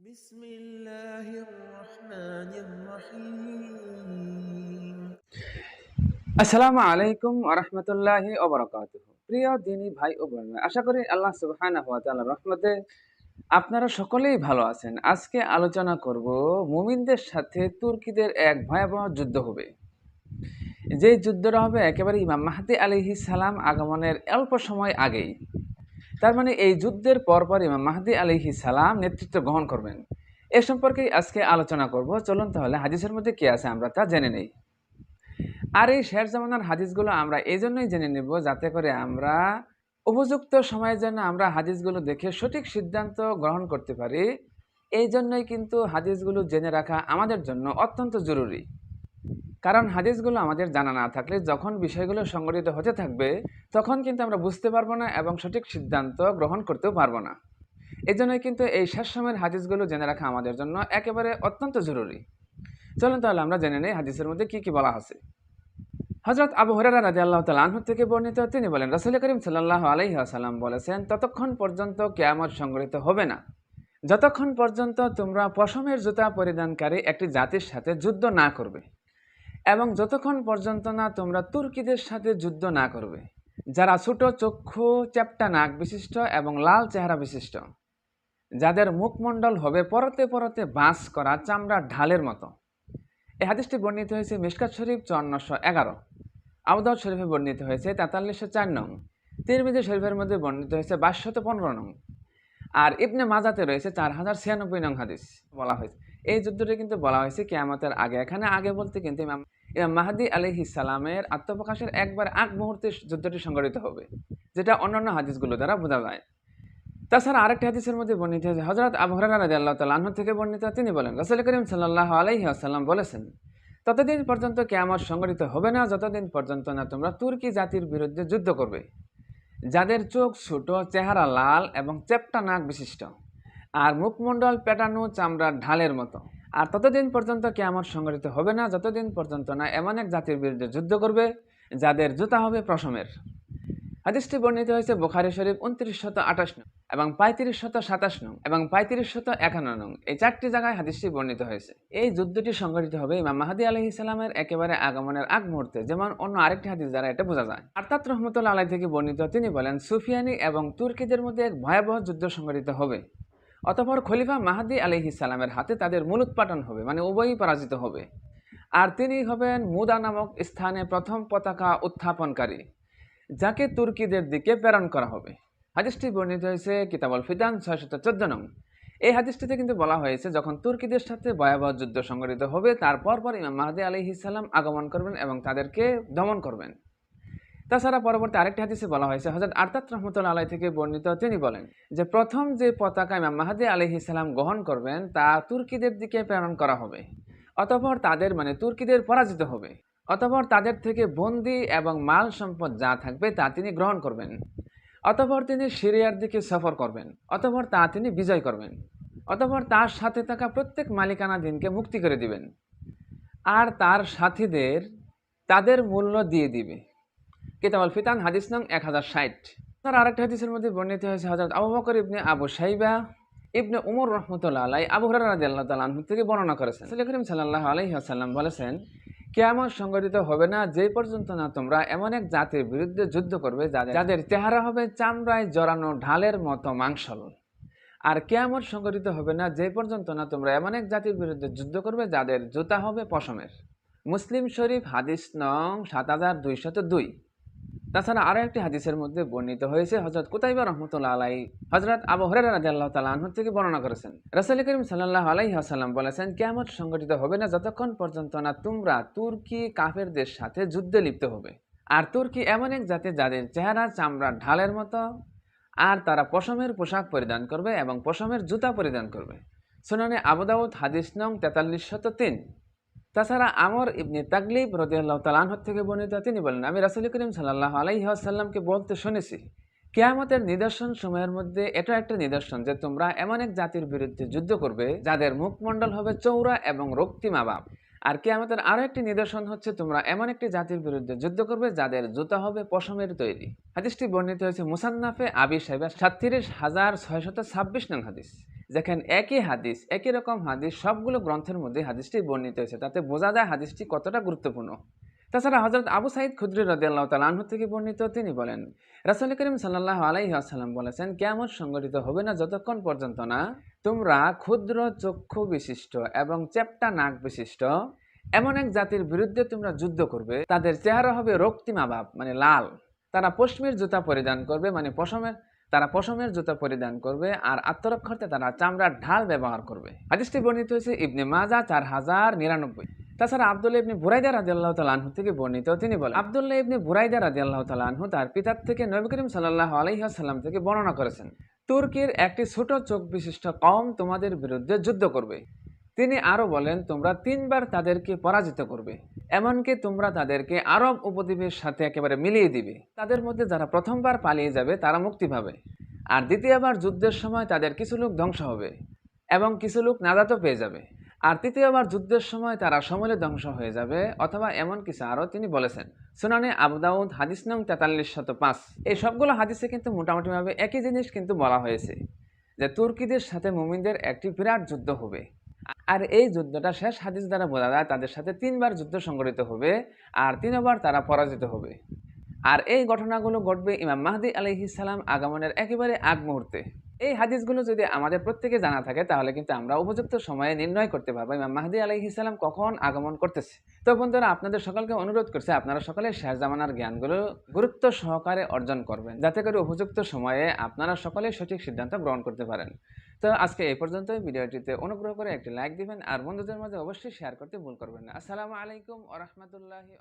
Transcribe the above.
بسم الله الرحمن الرحيم আসসালামু আলাইকুম আরহামতুল্লাহি ওবরাকাতুহ প্রিয় দিনী ভাই ও বোন আশা করি আল্লাহ সুবহানাহু ওয়া তাআলার রহমতে আপনারা সকলেই ভালো আছেন আজকে আলোচনা করব মুমিনদের সাথে তুর্কিদের এক ভয়াবহ যুদ্ধ হবে যে যুদ্ধটা হবে একেবারে ইমাম মাহাদি আলিহি সালাম আগমনের অল্প সময় আগেই তার মানে এই যুদ্ধের পরপর ইমাম মাহাদি আলিহি সালাম নেতৃত্ব গ্রহণ করবেন। এ সম্পর্কেই আজকে আলোচনা করব। চলুন তাহলে হাদিসের মধ্যে কি আছে আমরা তা জেনে নেই। আর এই শের জামানার হাদিসগুলো আমরা এই জন্যই জেনে নেব যাতে করে আমরা উপযুক্ত সময়ের জন্য আমরা হাদিসগুলো দেখে সঠিক সিদ্ধান্ত গ্রহণ করতে পারি। এই জন্যই কিন্তু হাদিসগুলো জেনে রাখা আমাদের জন্য অত্যন্ত জরুরি। কারণ হাদিসগুলো আমাদের জানা না থাকলে যখন বিষয়গুলো সংগঠিত হতে থাকবে, তখন কিন্তু আমরা বুঝতে পারব না এবং সঠিক সিদ্ধান্ত গ্রহণ করতেও পারব না। এই জন্যই কিন্তু এই শেষ সময়ের হাদিসগুলো জেনে রাখা আমাদের জন্য একেবারে অত্যন্ত জরুরি। চলুন তাহলে আমরা জেনে নেই হাদিসের মধ্যে কি কি বলা আছে। হজরত আবু হরারা রাজি আল্লাহ তালাহ থেকে বর্ণিত, তিনি বলেন, রসুল করিম সাল্লাহ আলহি আসাল্লাম বলেছেন, ততক্ষণ পর্যন্ত কেয়ামত সংগঠিত হবে না। যতক্ষণ পর্যন্ত তোমরা পশমের জুতা পরিধানকারী একটি জাতির সাথে যুদ্ধ না করবে। এবং যতক্ষণ পর্যন্ত না তোমরা তুর্কিদের সাথে যুদ্ধ না করবে, যারা ছোট চক্ষু, চ্যাপ্টা নাক বিশিষ্ট এবং লাল চেহারা বিশিষ্ট, যাদের মুখমণ্ডল হবে পরতে পরতে বাঁশ করা চামড়ার ঢালের মতো। এই হাদিসটি বর্ণিত হয়েছে মিশকাত শরীফ চুয়ান্নশো এগারো আবুদাউদ শরীফে বর্ণিত হয়েছে তেতাল্লিশশো চার নং, তিরমিজি শরীফের মধ্যে বর্ণিত হয়েছে বাইশশত পনেরো নং, আর ইবনে মাজাতে রয়েছে চার হাজার ছিয়ানব্বই নং হাদিস বলা হয়েছে। এই যুদ্ধটি কিন্তু বলা হয়েছে কেয়ামতের আগে। এখানে আগে বলতে কিন্তু ইমাম মাহাদি আলহি সালামের আত্মপ্রকাশের একবার আগ মুহূর্তে যুদ্ধটি সংগঠিত হবে, যেটা অন্যান্য হাদিসগুলো দ্বারা বোঝা যায়। তাছাড়া আরেকটি হাদিসের মধ্যে বর্ণিত হয়েছে হজরত আবহরানা রাজি আল্লাহ তাল্লাহ থেকে বর্ণিত, তিনি বলেন, রসুল করিম সাল্লাহ আলহি আসাল্লাম বলেছেন, ততদিন পর্যন্ত কেয়ামত সংগঠিত হবে না, যতদিন পর্যন্ত না তোমরা তুর্কি জাতির বিরুদ্ধে যুদ্ধ করবে। যাদের চোখ ছোট, চেহারা লাল এবং চেপটা নাক বিশিষ্ট আর মুখমণ্ডল পেটানো চামড়ার ঢালের মতো। আর ততদিন পর্যন্ত কেয়ামত সংগঠিত হবে না, যতদিন পর্যন্ত না এমন এক জাতির বিরুদ্ধে যুদ্ধ করবে, যাদের জুতা হবে প্রশমের হাদিসটি বর্ণিত হয়েছে বোখারি শরীফ উনত্রিশ শত আঠাশ নং এবং পঁয়ত্রিশ শত সাতাশ নং এবং পঁয়ত্রিশ শত একান্ন নং। এই চারটি জায়গায় হাদিসটি বর্ণিত হয়েছে। এই যুদ্ধটি সংঘটিত হবে ইমাম মাহাদি আলহি ইসলামের একেবারে আগমনের আগ মুহূর্তে, যেমন অন্য আরেকটি হাদিস দ্বারা এটা বোঝা যায়। আর্তাত রহমতুল্লা আলাই থেকে বর্ণিত তিনি বলেন, সুফিয়ানি এবং তুর্কিদের মধ্যে এক ভয়াবহ যুদ্ধ সংঘটিত হবে। অতপর খলিফা মাহাদি আলহি ইসালামের হাতে তাদের মূলোৎপাটন হবে মানে উভয়ই পরাজিত হবে। আর তিনি হবেন মুদা নামক স্থানে প্রথম পতাকা উত্থাপনকারী, যাকে তুর্কিদের দিকে প্রেরণ করা হবে। হাদিসটি বর্ণিত হয়েছে কিতাবল ফিদান, ছয়শত চোদ্দ নং। এই হাদিসটিতে কিন্তু বলা হয়েছে, যখন তুর্কিদের সাথে ভয়াবহ যুদ্ধ সংঘটিত হবে তারপর পর ইমাম মাহাদি আলি ইসাল্লাম আগমন করবেন এবং তাদেরকে দমন করবেন। তাছাড়া পরবর্তী আরেকটি হাদিসে বলা হয়েছে হজরত আর্তাত রহমতুল্লা আলাই থেকে বর্ণিত, তিনি বলেন যে, প্রথম যে পতাকা ইমাম মাহাদি আলি ইসাল্লাম গ্রহণ করবেন, তা তুর্কিদের দিকে প্রেরণ করা হবে। অতপর তাদের মানে তুর্কিদের পরাজিত হবে। অতপর তাদের থেকে বন্দি এবং মাল সম্পদ যা থাকবে, তা তিনি গ্রহণ করবেন। অতপর তিনি সিরিয়ার দিকে সফর করবেন। অতপর তা তিনি বিজয় করবেন। অতপর তার সাথে থাকা প্রত্যেক মালিকানা দিনকে মুক্তি করে দিবেন। আর তার সাথীদের তাদের মূল্য দিয়ে দিবে। কিতাবল ফিতান হাদিস নং এক হাজার ষাট। তার আরেকটা হাদিসের মধ্যে বর্ণিত হয়েছে হজরত আবু বকর ইবনে আবু সাইবা ইবনে উমর রহমতুল্লাহ আলাই আবু হরার রাজি আল্লাহ তালাহ থেকে বর্ণনা করেছেন। সাল্লাহ করিম সাল্লাহ আলহি আসাল্লাম বলেছেন কেমন সংগঠিত হবে না যে পর্যন্ত না তোমরা এমন এক জাতির বিরুদ্ধে যুদ্ধ করবে যাদের যাদের চেহারা হবে চামড়ায় জড়ানো ঢালের মতো মাংসল। আর কেমন সংগঠিত হবে না যে পর্যন্ত না তোমরা এমন এক জাতির বিরুদ্ধে যুদ্ধ করবে যাদের জুতা হবে পশমের। মুসলিম শরীফ হাদিস নং সাত হাজার দুইশত দুই। তাছাড়া আরও একটি হাদিসের মধ্যে বর্ণিত হয়েছে হজরত কুতাইবা রহমতুল্লাহ আলাই হজরত আবু হরের রাজি আল্লাহ তালাহ থেকে বর্ণনা করেছেন। রসুল করিম সাল্লাহ আলাই আসাল্লাম বলেছেন কেমন সংগঠিত হবে না যতক্ষণ পর্যন্ত না তোমরা তুর্কি কাফেরদের সাথে যুদ্ধে লিপ্ত হবে। আর তুর্কি এমন এক জাতি যাদের চেহারা, চামড়া, ঢালের মতো, আর তারা পশমের পোশাক পরিধান করবে এবং পশমের জুতা পরিধান করবে। শুনানি আবুদাউদ হাদিস নং তেতাল্লিশ শত তিন। তাছাড়া আমর ইবনে তাকলিব রদিয়াল্লাহ তালাহ থেকে বর্ণিত তিনি বলেন, আমি রাসুল করিম সাল্লাহ আলাইসাল্লামকে বলতে শুনেছি, কেয়ামতের নিদর্শন সময়ের মধ্যে এটা একটা নিদর্শন যে তোমরা এমন এক জাতির বিরুদ্ধে যুদ্ধ করবে, যাদের মুখমণ্ডল হবে চৌরা এবং রক্তিমা বাপ আর কেয়ামতের আরও একটি নিদর্শন হচ্ছে, তোমরা এমন একটি জাতির বিরুদ্ধে যুদ্ধ করবে, যাদের জুতা হবে পশমের তৈরি। হাদিসটি বর্ণিত হয়েছে মুসান্নাফে আবি সাহেবের সাতত্রিশ হাজার ছয়শত ছাব্বিশ নং হাদিস। দেখেন, একই হাদিস, একই রকম হাদিস সবগুলো গ্রন্থের মধ্যে হাদিসটি বর্ণিত হয়েছে। তাতে বোঝা যায় হাদিসটি কতটা গুরুত্বপূর্ণ। তাছাড়া হজরত আবু সাইদ খুদ্রি রদিয়াল্লাহ তালাহ থেকে বর্ণিত তিনি বলেন, রাসুল করিম সাল্লাহ আলাইহি আসাল্লাম বলেছেন কেমন সংগঠিত হবে না যতক্ষণ পর্যন্ত না তোমরা ক্ষুদ্র চক্ষু বিশিষ্ট এবং চেপটা নাক বিশিষ্ট, এমন এক জাতির বিরুদ্ধে তোমরা যুদ্ধ করবে। তাদের চেহারা হবে রক্তিমা ভাব মানে লাল। তারা পশমের জুতা পরিধান করবে মানে পশমের তারা পশমের জুতা পরিধান করবে আর আত্মরক্ষার্থে তারা চামড়ার ঢাল ব্যবহার করবে। হাদিসটি বর্ণিত হয়েছে ইবনে মাজা চার হাজার নিরানব্বই। তাছাড়া আবদুল্লাহ ইবনে বুরাইদা রাজি আল্লাহ তালাহু থেকে বর্ণিত, তিনি বলেন, আবদুল্লাহ ইবনে বুরাইদা রাজি আল্লাহ তালাহু তার পিতার থেকে নবী করিম সাল্লাহ আলহিহাসাল্লাম থেকে বর্ণনা করেছেন, তুর্কির একটি ছোট চোখ বিশিষ্ট কম তোমাদের বিরুদ্ধে যুদ্ধ করবে। তিনি আরও বলেন, তোমরা তিনবার তাদেরকে পরাজিত করবে। এমনকি তোমরা তাদেরকে আরব উপদ্বীপের সাথে একেবারে মিলিয়ে দিবে। তাদের মধ্যে যারা প্রথমবার পালিয়ে যাবে, তারা মুক্তি পাবে। আর দ্বিতীয়বার যুদ্ধের সময় তাদের কিছু লোক ধ্বংস হবে এবং কিছু লোক নাজাতও পেয়ে যাবে। আর তৃতীয়বার যুদ্ধের সময় তারা সমূলে ধ্বংস হয়ে যাবে, অথবা এমন কিছু আরও তিনি বলেছেন। সুনানে আবুদাউদ হাদিস নং তেতাল্লিশ শত পাঁচ। এই সবগুলো হাদিসে কিন্তু মোটামুটিভাবে একই জিনিস কিন্তু বলা হয়েছে, যে তুর্কিদের সাথে মুমিনদের একটি বিরাট যুদ্ধ হবে। আর এই যুদ্ধটা শেষ হাদিস দ্বারা বোঝা যায় তাদের সাথে তিনবার যুদ্ধ সংঘটিত হবে আর তিনবার তারা পরাজিত হবে। আর এই ঘটনাগুলো ঘটবে ইমাম মাহদি আলহিসাল্লাম আগমনের একেবারে আগ মুহূর্তে। এই হাদিসগুলো যদি আমাদের প্রত্যেকে জানা থাকে তাহলে কিন্তু আমরা উপযুক্ত সময়ে নির্ণয় করতে পারব ইমাম মাহদি আলহিসাল্লাম কখন আগমন করতেছে। তো বন্ধুরা, আপনাদের সকলকে অনুরোধ করছে আপনারা সকলে শেষ জামানার জ্ঞানগুলো গুরুত্ব সহকারে অর্জন করবেন। যাতে করে উপযুক্ত সময়ে আপনারা সকলে সঠিক সিদ্ধান্ত গ্রহণ করতে পারেন। তো আজকে এই পর্যন্ত ভিডিওটিতে অনুগ্রহ করে একটি লাইক দিবেন আর বন্ধুদের মাঝে অবশ্যই শেয়ার করতে ভুল করবেন না। আসসালামু আলাইকুম ওরহমতুল্লাহি